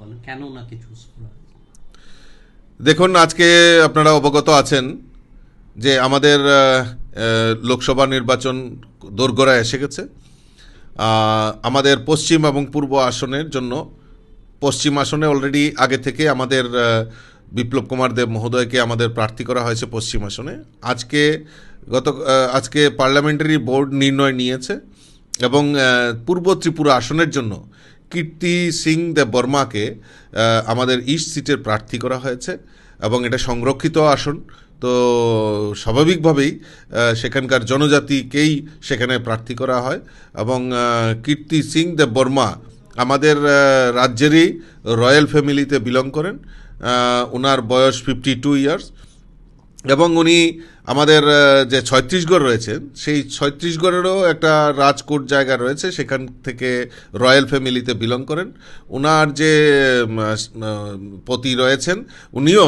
বলেন, কেন ওনাকে চুজ করা দেখুন, আজকে আপনারা অবগত আছেন যে আমাদের লোকসভা নির্বাচন দোরগোড়ায় এসে গেছে। আমাদের পশ্চিম এবং পূর্ব আসনের জন্য, পশ্চিম আসনে অলরেডি আগে থেকে আমাদের বিপ্লব কুমার দেব মহোদয়কে আমাদের প্রার্থী করা হয়েছে পশ্চিম আসনে। আজকে গত আজকে পার্লামেন্টারি বোর্ড নির্ণয় নিয়েছে এবং পূর্ব ত্রিপুরা আসনের জন্য কীর্তি সিং দেব বর্মাকে আমাদের ইস্ট সিটের প্রার্থী করা হয়েছে এবং এটা সংরক্ষিত আসন। তো স্বাভাবিকভাবেই সেখানকার জনজাতিকেই সেখানে প্রার্থী করা হয় এবং কীর্তি সিং দেব বর্মা আমাদের রাজ্যেরই রয়্যাল ফ্যামিলিতে বিলং করেন। ওনার বয়স ফিফটি টু ইয়ার্স এবং উনি আমাদের যে ছত্রিশগড় রয়েছে সেই ছত্রিশগড়েরও একটা রাজকোট জায়গা রয়েছে, সেখান থেকে রয়্যাল ফ্যামিলিতে বিলং করেন। ওনার যে পতি রয়েছেন, উনিও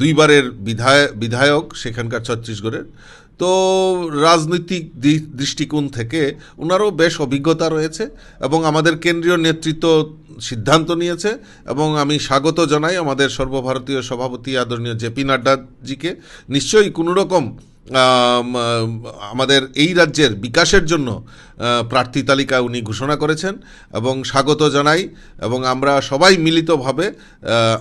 দুইবারের বিধায়, বিধায়ক সেখানকার ছত্তিশগড়ের। তো রাজনৈতিক দৃষ্টিকোণ থেকে ওনারও বেশ অভিজ্ঞতা রয়েছে এবং আমাদের কেন্দ্রীয় নেতৃত্ব সিদ্ধান্ত নিয়েছে এবং আমি স্বাগত জানাই আমাদের সর্বভারতীয় সভাপতি আদরণীয় জেপি নাড্ডাজিকে। নিশ্চয়ই কোনো রকম আম, আম, আমাদের এই রাজ্যের বিকাশের জন্য প্রার্থী তালিকা উনি ঘোষণা করেছেন এবং স্বাগত জানাই এবং আমরা সবাই মিলিতভাবে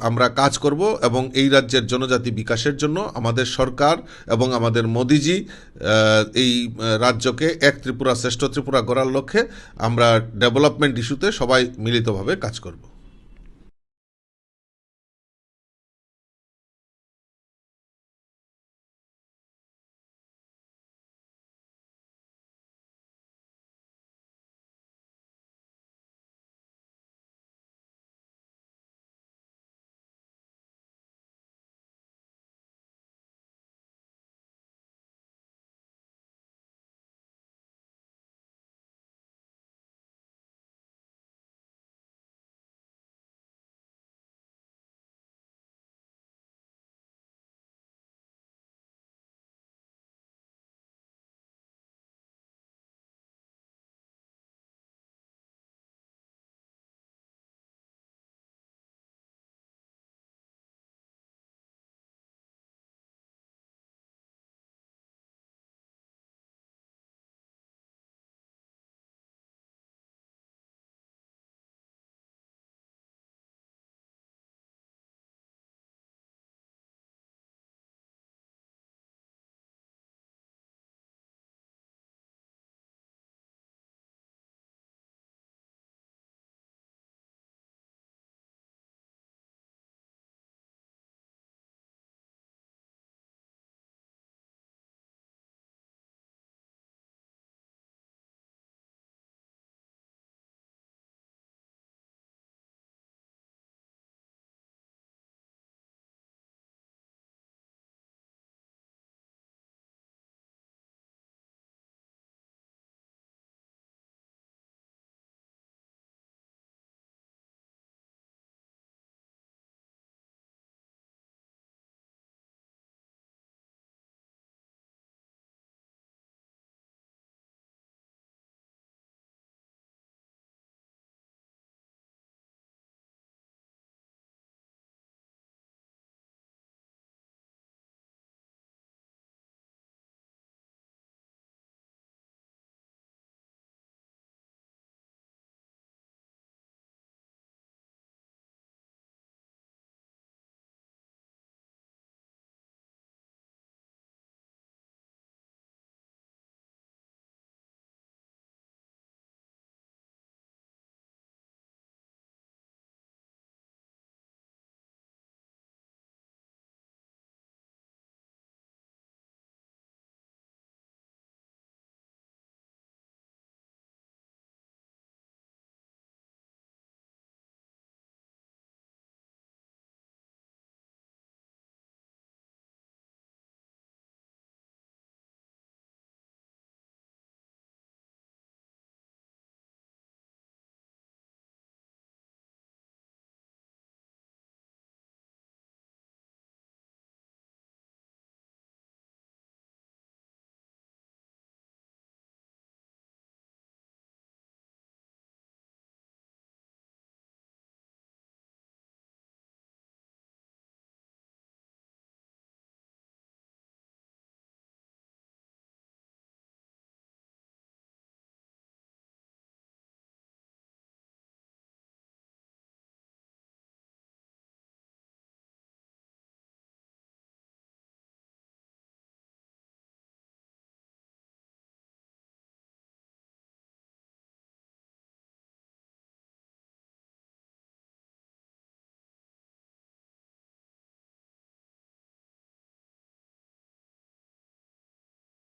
আমরা কাজ করব এবং এই রাজ্যের জনজাতি বিকাশের জন্য আমাদের সরকার এবং আমাদের মোদিজি এই রাজ্যকে এক ত্রিপুরা শ্রেষ্ঠ ত্রিপুরা গড়ার লক্ষ্যে আমরা ডেভেলপমেন্ট ইস্যুতে সবাই মিলিতভাবে কাজ করব।